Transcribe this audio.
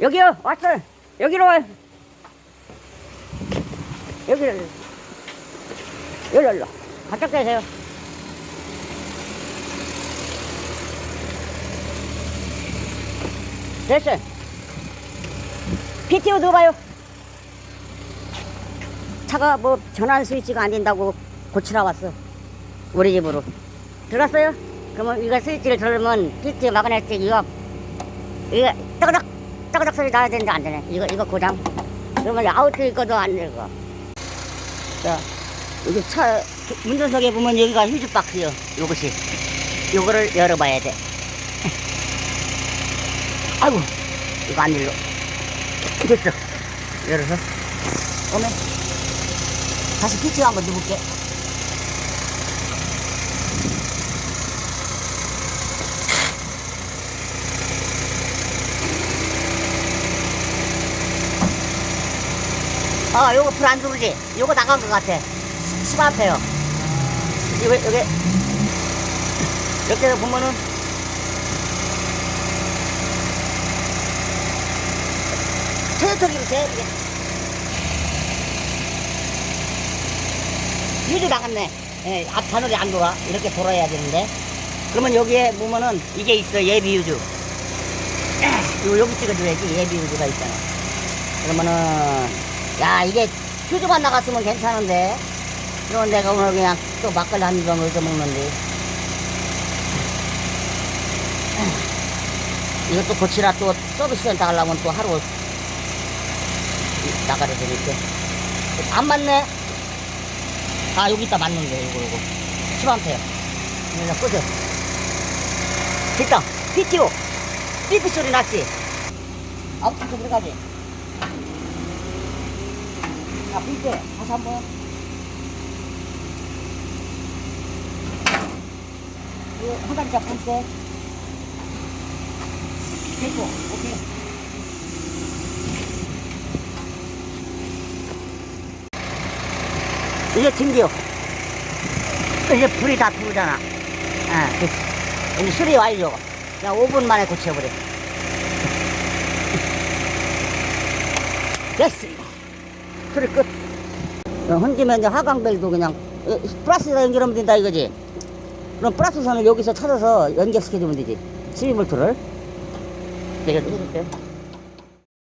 여기요, 왔어. 여기로 와요. 여기로. 여기로, 여기로. 바짝 대세요. 됐어요. PTO 넣어봐요. 차가 뭐 전환 스위치가 안 된다고 고치러 왔어. 우리 집으로. 들어갔어요? 그러면 이거 스위치를 들으면 PTO 마그네틱 이거 이거 따 따그닥 소리 나야 되는데 안 되네. 이거 이거 고장. 그러면 아우트 이거도 안 되고. 자, 여기 차 운전석에 보면 여기가 휴즈 박스요. 요것이 요거를 열어봐야 돼. 아이고 이거 안 열려. 됐어. 열어서 오면 다시 PTO 한번 넣어볼게. 아, 요거 불안 들어오지? 요거 나간 것 같아. 10암페요. 여기, 여기. 이렇게 보면은. 토요토기로 제, 이게. 유주 나갔네. 예, 앞 바늘이 안 돌아. 이렇게 돌아야 되는데. 그러면 여기에 보면은 이게 있어. 예비 유주. 요, 여기 찍어줘야지. 예비 유주가 있잖아. 그러면은 야 이게 휴즈만 나갔으면 괜찮은데. 그럼 내가 오늘 그냥 또 막걸리 한병 얻어 먹는데. 이것도 고치라 또 서비스 센터 가려면 또 하루 나가야 되니까. 안 맞네. 아 여기 있다 맞는데 이거 이거. 10암페어 그냥 끄죠 됐다. PTO 삐삐 소리 났지? 아웃풋 들어가지 자, 불때 다시 한 번. 이거 한 단자 불때. 됐고, 오케이. 이제 튕겨. 이제 불이 다 들어오잖아. 아. 이제 수리 완료. 그냥 5분 만에 고쳐버려. 됐습니다. 소리 끝. 어, 헌기면 이제 하강벨도 그냥 어, 플러스에다 연결하면 된다 이거지. 그럼 플러스 선을 여기서 찾아서 연결시켜주면 되지. 12볼트를. 내가 누를게.